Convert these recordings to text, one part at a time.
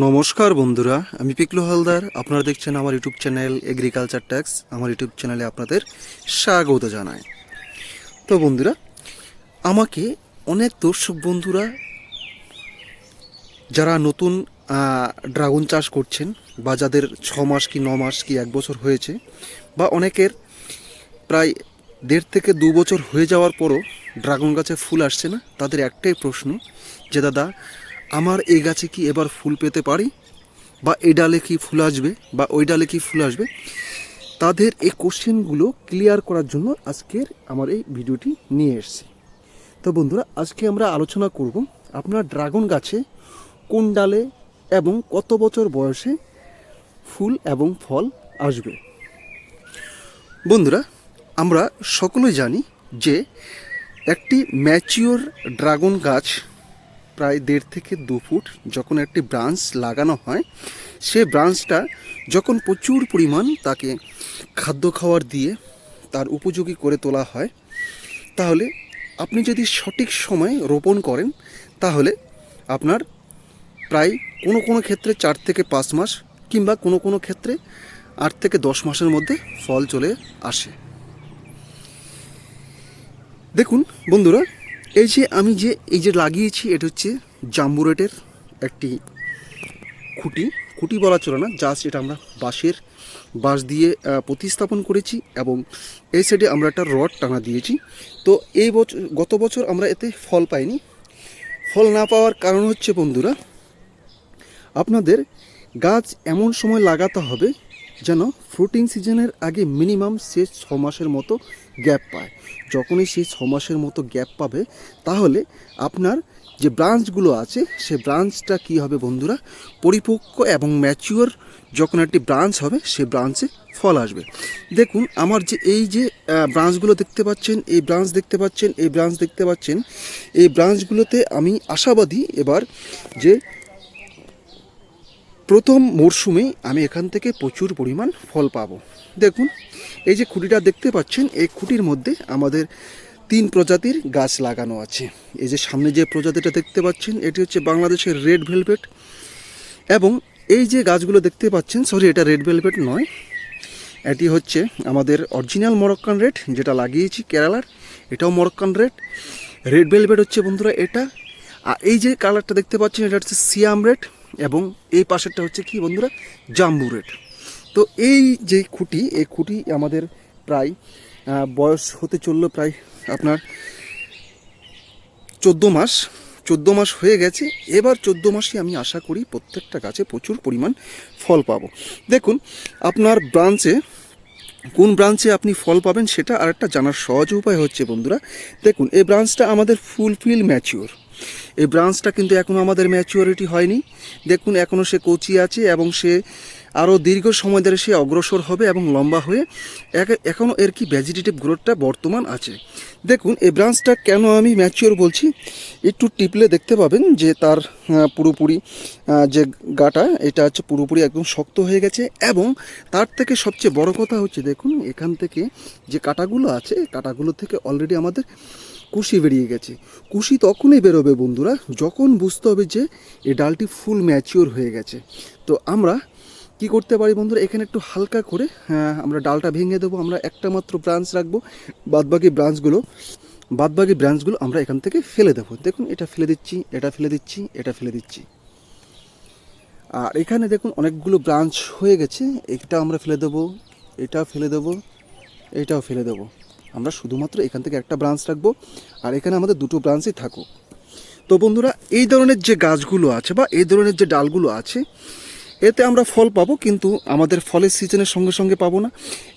নমস্কার বন্ধুরা, আমি পিকলু হালদার। আপনারা দেখছেন আমার ইউটিউব চ্যানেল এগ্রিকালচার ট্যাক্স আমার ইউটিউব চ্যানেলে আপনাদের স্বাগত জানাই। তো বন্ধুরা, আমাকে অনেক দর্শক বন্ধুরা, যারা নতুন ড্রাগন চাষ করছেন বা যাদের ছ মাস কি ন মাস কি এক বছর হয়েছে বা অনেকের প্রায় দেড় থেকে দু বছর হয়ে যাওয়ার পরও ড্রাগন গাছে ফুল আসছে না, তাদের একটাই প্রশ্ন যে, দাদা আমার এই গাছে কি এবার ফুল পেতে পারি? বা এই ডালে কি ফুল আসবে? বা ওই ডালে কি ফুল আসবে? তাদের এই কোশ্চেনগুলো ক্লিয়ার করার জন্য আজকের আমার এই ভিডিওটি নিয়ে এসেছি। তো বন্ধুরা, আজকে আমরা আলোচনা করব আপনার ড্রাগন গাছে কোন ডালে এবং কত বছর বয়সে ফুল এবং ফল আসবে। বন্ধুরা, আমরা সকলেই জানি যে একটি ম্যাচিওর ড্রাগন গাছ প্রায় দেড় থেকে দু ফুট যখন একটি ব্রাঞ্চ লাগানো হয়, সে ব্রাঞ্চটা যখন প্রচুর পরিমাণ তাকে খাদ্য খাওয়ার দিয়ে তার উপযোগী করে তোলা হয়, তাহলে আপনি যদি সঠিক সময় রোপণ করেন, তাহলে আপনার প্রায় কোনো কোনো ক্ষেত্রে চার থেকে পাঁচ মাস কিংবা কোনো কোনো ক্ষেত্রে আট থেকে দশ মাসের মধ্যে ফল চলে আসে। দেখুন বন্ধুরা এই যে আমি যে, এই যে লাগিয়েছি, এটা হচ্ছে জাম্বুরেটের একটি খুঁটি। খুঁটি বলা চলে না, জাস্ট এটা আমরা বাঁশের বাঁশ দিয়ে প্রতিস্থাপন করেছি এবং এই সাইডে আমরা একটা রড টানা দিয়েছি। তো এই বছর গত বছর আমরা এতে ফল পাইনি। ফল না পাওয়ার কারণ হচ্ছে, বন্ধুরা, আপনাদের গাছ এমন সময় লাগাতে হবে যেন ফ্রুটিং সিজনের আগে মিনিমাম সে ছ মাসের মতো গ্যাপ পায়। যখনই সেই ছ মাসের মতো গ্যাপ পাবে, তাহলে আপনার যে ব্রাঞ্চগুলো আছে, সে ব্রাঞ্চটা কি হবে বন্ধুরা? পরিপক্ক এবং ম্যাচিওর যখন একটি ব্রাঞ্চ হবে, সে ব্রাঞ্চে ফল আসবে। দেখুন, আমার যে এই যে ব্রাঞ্চগুলো দেখতে পাচ্ছেন, এই ব্রাঞ্চ দেখতে পাচ্ছেন, এই ব্রাঞ্চ দেখতে পাচ্ছেন, এই ব্রাঞ্চগুলোতে আমি আশাবাদী এবার যে প্রথম মরশুমেই আমি এখান থেকে প্রচুর পরিমাণ ফল পাবো। দেখুন, এই যে খুঁটিটা দেখতে পাচ্ছেন, এই খুঁটির মধ্যে আমাদের তিন প্রজাতির গাছ লাগানো আছে। এই যে সামনে যে প্রজাতিটা দেখতে পাচ্ছেন, এটি হচ্ছে বাংলাদেশের রেড ভেলভেট এবং এই যে গাছগুলো দেখতে পাচ্ছেন, সরি, এটা রেড ভেলভেট নয়, এটি হচ্ছে আমাদের অরিজিনাল মরক্কান রেড, যেটা লাগিয়েছি কেরালার, এটাও মরক্কান রেড। রেড ভেলভেট হচ্ছে বন্ধুরা এটা, আর এই যে কালারটা দেখতে পাচ্ছেন, এটা হচ্ছে সিয়াম রেড। এবং এই পাশেরটা হচ্ছে কি বন্ধুরা? জাম্বু রেড তো এই যে খুঁটি, এই খুঁটি আমাদের প্রায় বয়স হতে চলল প্রায় আপনার চোদ্দ মাস। চোদ্দ মাস হয়ে গেছে। এবার চোদ্দ মাসে আমি আশা করি প্রত্যেকটা গাছে প্রচুর পরিমাণ ফল পাবো। দেখুন, আপনার ব্রাঞ্চে কোন ব্রাঞ্চে আপনি ফল পাবেন সেটা আরেকটা জানার সহজ উপায় হচ্ছে বন্ধুরা, দেখুন, এই ব্রাঞ্চটা আমাদের ফুলফিল ম্যাচিওর। এই ব্রাঞ্চটা কিন্তু এখনও আমাদের ম্যাচিওরিটি হয়নি। দেখুন এখনও সে কচি আছে এবং সে আরও দীর্ঘ সময় ধরে সে অগ্রসর হবে এবং লম্বা হয়ে এখনও এর কি ভেজিটেটিভ গ্রোথটা বর্তমান আছে। দেখুন, এই ব্রাঞ্চটা কেন আমি ম্যাচিওর বলছি? একটু টিপলে দেখতে পাবেন যে তার পুরোপুরি যে গাটা, এটা হচ্ছে পুরোপুরি একদম শক্ত হয়ে গেছে এবং তার থেকে সবচেয়ে বড় কথা হচ্ছে, দেখুন, এখান থেকে যে কাটাগুলো আছে, কাটাগুলো থেকে অলরেডি আমাদের কুশি বেরিয়ে গেছে। কুশি তখনই বেরোবে বন্ধুরা যখন বুঝতে হবে যে এই ডালটি ফুল ম্যাচিওর হয়ে গেছে। তো আমরা কি করতে পারি বন্ধুরা এখানে একটু হালকা করে হ্যাঁ, আমরা ডালটা ভেঙে দেবো আমরা একটা মাত্র ব্রাঞ্চ রাখব বাদবাকি ব্রাঞ্চগুলো বাদবাকি ব্রাঞ্চগুলো আমরা এখান থেকে ফেলে দেবো। দেখুন এটা ফেলে দিচ্ছি এটা ফেলে দিচ্ছি এটা ফেলে দিচ্ছি। আর এখানে দেখুন অনেকগুলো ব্রাঞ্চ হয়ে গেছে এটা আমরা ফেলে দেবো এটা ফেলে দেবো এটাও ফেলে দেবো। আমরা শুধুমাত্র এখান থেকে একটা ব্রাঞ্চ রাখব আর এখানে আমাদের দুটো ব্রাঞ্চই থাকুক। তো বন্ধুরা, এই ধরনের যে গাছগুলো আছে বা এই ধরনের যে ডালগুলো আছে, এতে আমরা ফল পাবো কিন্তু আমাদের ফলের সিজনের সঙ্গে সঙ্গে পাবো না।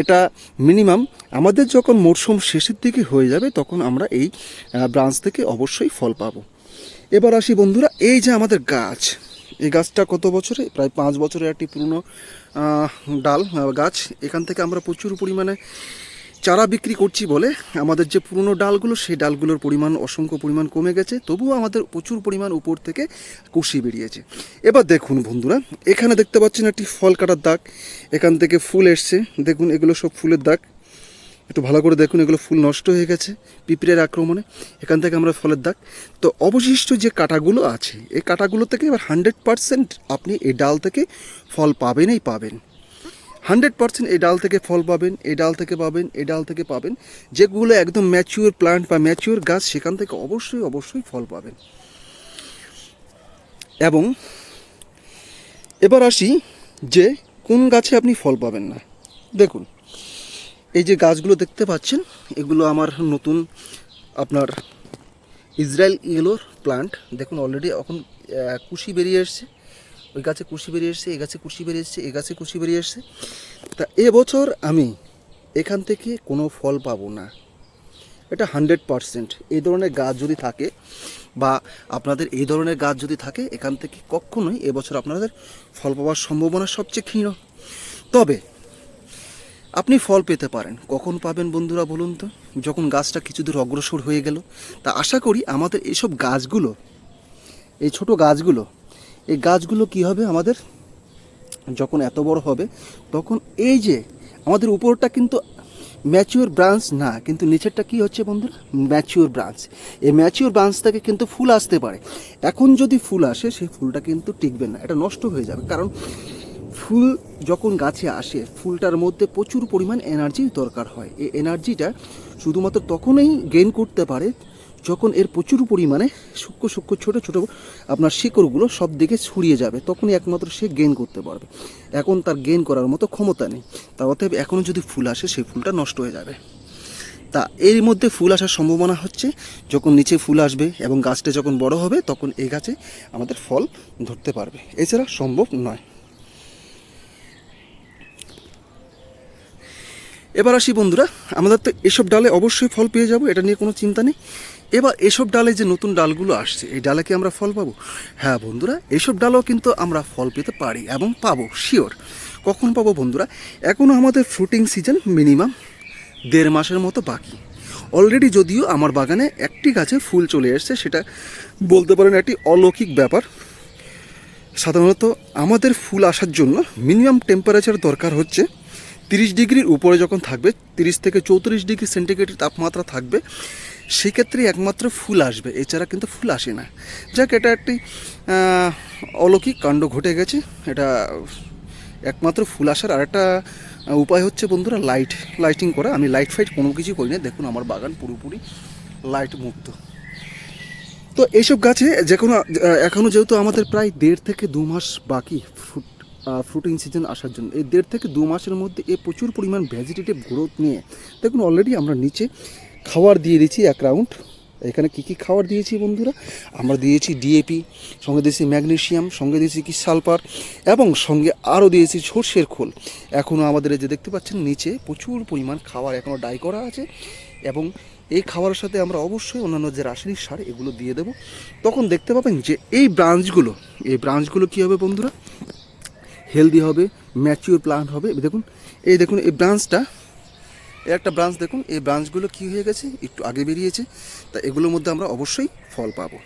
এটা মিনিমাম আমাদের যখন মরশুম শেষের দিকে হয়ে যাবে তখন আমরা এই ব্রাঞ্চ থেকে অবশ্যই ফল পাবো। এবার আসি বন্ধুরা, এই যে আমাদের গাছ, এই গাছটা কত বছরে? প্রায় পাঁচ বছরের একটি পুরনো ডাল গাছ। এখান থেকে আমরা প্রচুর পরিমাণে চারা বিক্রি করছি বলে আমাদের যে পুরনো ডালগুলো, সেই ডালগুলোর পরিমাণ, অসংখ্য পরিমাণ কমে গেছে, তবুও আমাদের প্রচুর পরিমাণ উপর থেকে কুশি বেরিয়েছে। এবার দেখুন বন্ধুরা, এখানে দেখতে পাচ্ছেন একটি ফল কাটার দাগ। এখান থেকে ফুল এসছে। দেখুন, এগুলো সব ফুলের দাগ। একটু ভালো করে দেখুন, এগুলো ফুল নষ্ট হয়ে গেছে পিঁপড়ের আক্রমণে। এখান থেকে আমরা ফলের দাগ। তো অবশিষ্ট যে কাটাগুলো আছে, এই কাটাগুলো থেকে এবার হান্ড্রেড পারসেন্ট আপনি এই ডাল থেকে ফল পাবেনই পাবেন। হান্ড্রেড পার্সেন্ট এই ডাল থেকে ফল পাবেন, এই ডাল থেকে পাবেন, এই ডাল থেকে পাবেন। যেগুলো একদম ম্যাচিওর প্লান্ট বা ম্যাচিওর গাছ, সেখান থেকে অবশ্যই অবশ্যই ফল পাবেন। এবং এবার আসি যে কোন গাছে আপনি ফল পাবেন না। দেখুন, এই যে গাছগুলো দেখতে পাচ্ছেন, এগুলো আমার নতুন আপনার ইসরায়েল ইয়েলোর প্লান্ট দেখুন অলরেডি এখন কুশি বেরিয়ে এসছে। ওই গাছে কুশি বেরিয়ে এসছে এ গাছে কুশি বেরিয়ে এসছে এ গাছে কুশি বেরিয়ে এসছে। তা এবছর আমি এখান থেকে কোনো ফল পাবো না। এটা হান্ড্রেড পারসেন্ট। এই ধরনের গাছ যদি থাকে বা আপনাদের এই ধরনের গাছ যদি থাকে, এখান থেকে কখনোই এবছর আপনাদের ফল পাওয়ার সম্ভাবনা সবচেয়ে ক্ষীণ। তবে আপনি ফল পেতে পারেন। কখন পাবেন বন্ধুরা বলুন তো? যখন গাছটা কিছু দূর অগ্রসর হয়ে গেল। তা আশা করি আমাদের এইসব গাছগুলো, এই ছোট গাছগুলো এই গাছগুলো কি হবে আমাদের? যখন এত বড় হবে, তখন এই যে আমাদের উপরটা কিন্তু ম্যাচিওর ব্রাঞ্চ না, কিন্তু নিচেরটা কি হচ্ছে বন্ধুরা? ম্যাচিওর ব্রাঞ্চ এই ম্যাচিওর ব্রাঞ্চ থেকে কিন্তু ফুল আসতে পারে। এখন যদি ফুল আসে, সেই ফুলটা কিন্তু টিকবে না, এটা নষ্ট হয়ে যাবে। কারণ ফুল যখন গাছে আসে, ফুলটার মধ্যে প্রচুর পরিমাণ এনার্জি দরকার হয়। এই এনার্জিটা শুধুমাত্র তখনই গেইন করতে পারে যখন এর প্রচুর পরিমাণে সূক্ষ্ম সূক্ষ্ম ছোটো ছোটো আপনার শিকড়গুলো সব দিকে ছড়িয়ে যাবে, তখনই একমাত্র সে গেইন করতে পারবে। এখন তার গেইন করার মতো ক্ষমতা নেই। তা অতএব এখনও যদি ফুল আসে, সেই ফুলটা নষ্ট হয়ে যাবে। তা এর মধ্যে ফুল আসার সম্ভাবনা হচ্ছে, যখন নিচে ফুল আসবে এবং গাছটা যখন বড় হবে, তখন এই গাছে আমাদের ফল ধরতে পারবে। এছাড়া সম্ভব নয়। এবার আসি বন্ধুরা, আমাদের তো এসব ডালে অবশ্যই ফল পেয়ে যাব, এটা নিয়ে কোনো চিন্তা নেই। এবার এসব ডালে যে নতুন ডালগুলো আসছে, এই ডালে কি আমরা ফল পাবো? হ্যাঁ বন্ধুরা, এসব ডালও কিন্তু আমরা ফল পেতে পারি এবং পাবো, শিওর। কখন পাবো বন্ধুরা? এখনও আমাদের ফ্রুটিং সিজন মিনিমাম দেড় মাসের মতো বাকি। অলরেডি যদিও আমার বাগানে একটি গাছে ফুল চলে এসছে, সেটা বলতে পারেন একটি অলৌকিক ব্যাপার। সাধারণত আমাদের ফুল আসার জন্য মিনিমাম টেম্পারেচার দরকার হচ্ছে তিরিশ ডিগ্রির উপরে যখন থাকবে তিরিশ থেকে চৌত্রিশ ডিগ্রি সেন্টিগ্রেড তাপমাত্রা থাকবে সেক্ষেত্রে একমাত্র ফুল আসবে। এছাড়া কিন্তু ফুল আসে না। যাক এটা একটি অলৌকিক কাণ্ড ঘটে গেছে। এটা একমাত্র ফুল আসার আরেকটা আহ, উপায় হচ্ছে বন্ধুরা লাইট লাইটিং করা। আমি লাইট ফাইট কোনো কিছু করি না। দেখুন আমার বাগান পুরোপুরি লাইট মুক্ত। তো এইসব গাছে যে কোনো এখনও যেহেতু আমাদের প্রায় দেড় থেকে দু মাস বাকি ফ্রুট সিজন আসার জন্য। এই দেড় থেকে দু মাসের মধ্যে এ প্রচুর পরিমাণ ভেজিটেটিভ গ্রোথ নিয়ে দেখুন অলরেডি আমরা নিচে খাবার দিয়ে দিয়েছি এক রাউন্ড এখানে কী কী খাবার দিয়েছি বন্ধুরা? আমরা দিয়েছি ডিএপি সঙ্গে দিয়েছি ম্যাগনেশিয়াম সঙ্গে দিয়েছি কি সালফার এবং সঙ্গে আরও দিয়েছি সর্ষের খোল। এখনও আমাদের যে দেখতে পাচ্ছেন, নিচে প্রচুর পরিমাণ খাবার এখনও ডাই করা আছে, এবং এই খাবারের সাথে আমরা অবশ্যই অন্যান্য যে রাসায়নিক সার, এগুলো দিয়ে দেবো। তখন দেখতে পাবেন যে এই ব্রাঞ্চগুলো এই ব্রাঞ্চগুলো কী হবে বন্ধুরা? হেলদি হবে ম্যাচিওর প্লান্ট হবে। দেখুন, এই দেখুন, এই ব্রাঞ্চটা এর একটা ব্রাঞ্চ দেখুন, এই ব্রাঞ্চগুলো কী হয়ে গেছে? একটু আগে বেরিয়েছে, তা এগুলোর মধ্যে আমরা অবশ্যই ফল পাবো।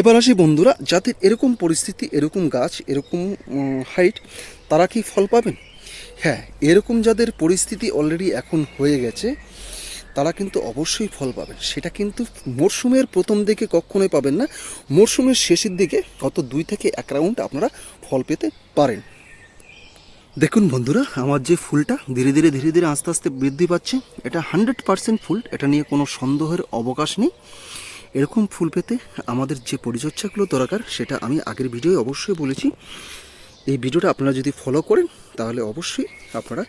এবার আসি বন্ধুরা যাদের এরকম পরিস্থিতি, এরকম গাছ, এরকম হাইট তারা কি ফল পাবেন? হ্যাঁ এরকম যাদের পরিস্থিতি অলরেডি এখন হয়ে গেছে, তারা কিন্তু অবশ্যই ফল পাবেন। সেটা কিন্তু মরশুমের প্রথম দিকে কখনোই পাবেন না। মরশুমের শেষের দিকে গত দুই থেকে এক রাউন্ড আপনারা ফল পেতে পারেন। দেখুন বন্ধুরা, আমার যে ফুলটা ধীরে ধীরে ধীরে ধীরে আস্তে আস্তে বৃদ্ধি পাচ্ছে, এটা হান্ড্রেড পারসেন্ট ফুল, এটা নিয়ে কোনো সন্দেহের অবকাশ নেই। এরকম ফুল পেতে আমাদের যে পরিচর্যাগুলো দরকার, সেটা আমি আগের ভিডিওয়ে অবশ্যই বলেছি। এই ভিডিওটা আপনারা যদি ফলো করেন, তাহলে অবশ্যই আপনারা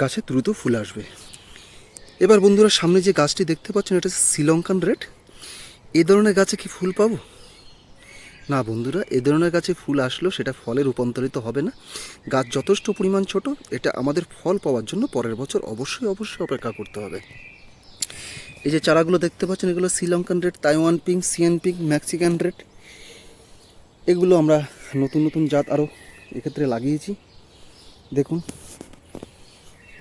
গাছে দ্রুত ফুল আসবে। এবার বন্ধুরা, সামনে যে গাছটি দেখতে পাচ্ছেন, এটা শ্রীলঙ্কান রেড। এই ধরনের গাছে কি ফুল পাবো? না বন্ধুরা, এ ধরনের গাছে ফুল আসলেও সেটা ফলে রূপান্তরিত হবে না। গাছ যথেষ্ট পরিমাণ ছোট, এটা আমাদের ফল পাওয়ার জন্য পরের বছর অবশ্যই অবশ্যই অপেক্ষা করতে হবে। এই যে চারাগুলো দেখতে পাচ্ছেন, এগুলো Sri Lankan red, Taiwan pink, Siam pink Mexican red. এগুলো আমরা নতুন নতুন জাত আরও এক্ষেত্রে লাগিয়েছি। দেখুন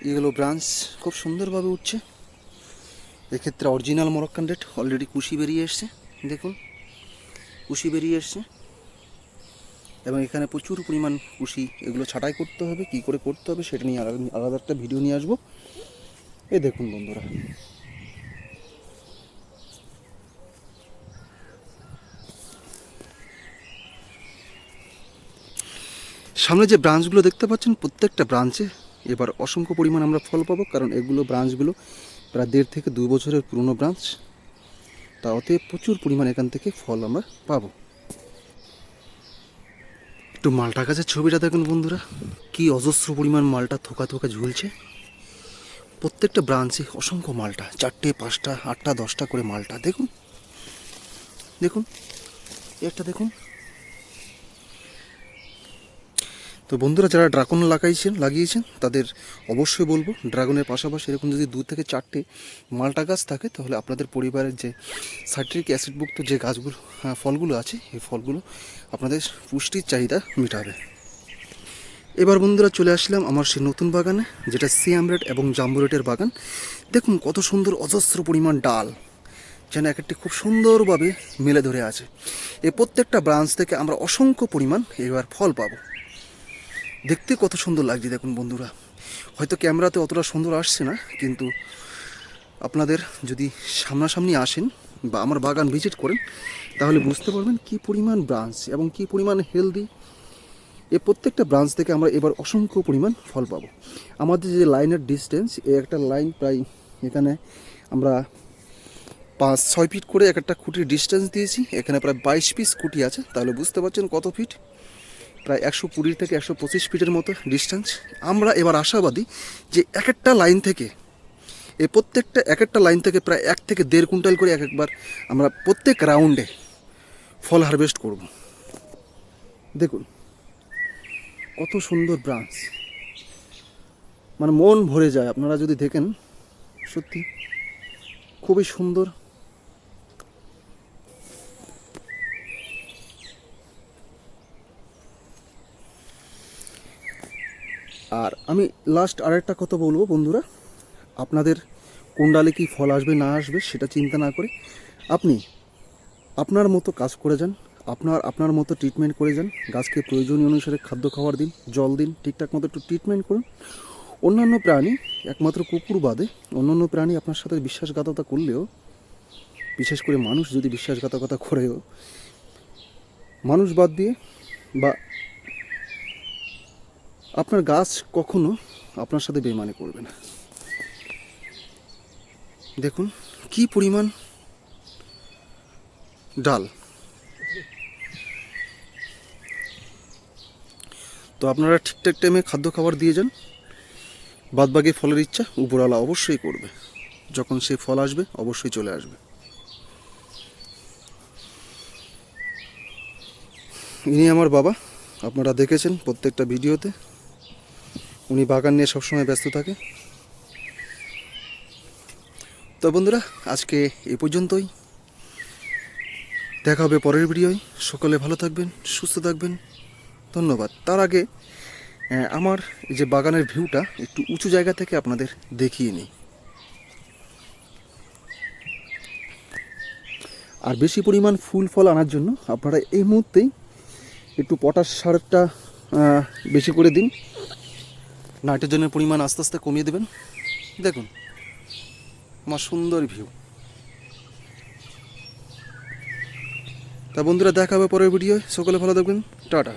এগুলো ব্রাঞ্চ খুব সুন্দরভাবে উঠছে। এক্ষেত্রে অরিজিনাল মরক্কান রেড অলরেডি কুশি বেরিয়ে এসছে। দেখুন কুশি বেরিয়ে এসছে। এবং এখানে প্রচুর পরিমাণ কুশি এগুলো ছাঁটাই করতে হবে, কি করে করতে হবে সেটা নিয়ে আলাদা আলাদা একটা ভিডিও নিয়ে আসব। এই দেখুন বন্ধুরা। সামনে যে ব্রাঞ্চগুলো দেখতে পাচ্ছেন, প্রত্যেকটা ব্রাঞ্চে এবার অসংখ্য পরিমাণ আমরা ফল পাবো, কারণ এগুলো ব্রাঞ্চগুলো প্রায় দেড় থেকে দুই বছরের পুরনো ব্রাঞ্চ। তা ওতে প্রচুর পরিমাণ এখান থেকে ফল আমরা পাবো। একটু মালটা গাছের ছবিটা দেখুন বন্ধুরা, কি অজস্র পরিমাণ মালটা থোকা থোকা ঝুলছে। প্রত্যেকটা ব্রাঞ্চে অসংখ্য মালটা, চারটে, পাঁচটা, আটটা, দশটা করে মালটা। দেখুন দেখুন, একটা দেখুন। তো বন্ধুরা যারা ড্রাগন লাগাইছেন লাগিয়েছেন তাদের অবশ্যই বলব ড্রাগনের পাশাপাশি এরকম যদি দু থেকে চারটে মালটা গাছ থাকে তাহলে আপনাদের পরিবারের যে সাইট্রিক অ্যাসিডযুক্ত যে গাছগুলো আহ, ফলগুলো আছে এই ফলগুলো আপনাদের পুষ্টির চাহিদা মেটাবে। এবার বন্ধুরা চলে আসলাম আমার সেই নতুন বাগানে যেটা সিয়ামরেড এবং জাম্বুরেটের বাগান। দেখুন কত সুন্দর অজস্র পরিমাণ ডাল যেন এক একটি খুব সুন্দরভাবে মেলে ধরে আছে। এই প্রত্যেকটা ব্রাঞ্চ থেকে আমরা অসংখ্য পরিমাণ এবার ফল পাবো। দেখতে কত সুন্দর লাগছে, দেখুন বন্ধুরা। হয়তো ক্যামেরাতে অতটা সুন্দর আসছে না, কিন্তু আপনাদের যদি সামনাসামনি আসেন বা আমার বাগান ভিজিট করেন, তাহলে বুঝতে পারবেন কি পরিমাণ ব্রাঞ্চ এবং কি পরিমাণ হেলদি। এ প্রত্যেকটা ব্রাঞ্চ থেকে আমরা এবার অসংখ্য পরিমাণ ফল পাবো। আমাদের যে লাইনের ডিস্টেন্স এ একটা লাইন প্রায় এখানে আমরা পাঁচ, ছয় ফিট করে এক একটা খুঁটির ডিস্টেন্স দিয়েছি। এখানে প্রায় বাইশ পিস খুঁটি আছে, তাহলে বুঝতে পারছেন কত ফিট প্রায় একশো কুড়ি থেকে একশো পঁচিশ ফিটের মতো ডিস্টেন্স আমরা এবার আশাবাদী যে এক একটা লাইন থেকে, এই প্রত্যেকটা এক একটা লাইন থেকে প্রায় এক থেকে দেড় কুইন্টাল করে এক একবার আমরা প্রত্যেক রাউন্ডে ফল হারভেস্ট করব। দেখুন, কত সুন্দর ব্রাঞ্চ মানে মন ভরে যায়। আপনারা যদি দেখেন, সত্যি খুবই সুন্দর। আর আমি লাস্ট আরেকটা কথা বলব বন্ধুরা। আপনাদের কোন ডালে কি ফল আসবে, না আসবে, সেটা চিন্তা না করে আপনি আপনার মতো কাজ করে যান, আপনার আপনার মতো ট্রিটমেন্ট করে যান, গাছকে প্রয়োজনীয় অনুসারে খাদ্য খাবার দিন, জল দিন, ঠিকঠাক মতো একটু ট্রিটমেন্ট করুন। অন্যান্য প্রাণী, একমাত্র কুকুর বাদে অন্যান্য প্রাণী আপনার সাথে বিশ্বাসঘাতকতা করলেও, বিশেষ করে মানুষ যদি বিশ্বাসঘাতকতা করেও, মানুষ বাদ দিয়ে বা আপনার গাছ কখনো আপনার সাথে বেমানি করবে না। দেখুন, কি পরিমাণ ডাল। তো আপনারা ঠিকঠাক টাইমে খাদ্য খাবার দিয়ে যান। বাদবাকি ফলের ইচ্ছা উপরওয়ালা অবশ্যই করবে। যখন সেই ফল আসবে, অবশ্যই চলে আসবে। ইনি আমার বাবা। আপনারা দেখেছেন প্রত্যেকটা ভিডিওতে। উনি বাগান নিয়ে সবসময় ব্যস্ত থাকে। তো বন্ধুরা, আজকে এই পর্যন্তই। দেখা হবে পরের ভিডিওয়। সকলে ভালো থাকবেন, সুস্থ থাকবেন। ধন্যবাদ। তার আগে আমার এই যে বাগানের ভিউটা একটু উঁচু জায়গা থেকে আপনাদের দেখিয়ে নিই। আর বেশি পরিমাণ ফুল, ফল আনার জন্য আপনারা এই মুহূর্তেই একটু পটাশ সারটা বেশি করে দিন। নাইট্রোজেনের পরিমাণ আস্তে আস্তে কমিয়ে দেবেন। দেখুন, আমার সুন্দর ভিউ। তা বন্ধুরা দেখা হবে পরের ভিডিও সকলে ভালো থাকবেন। টাটা।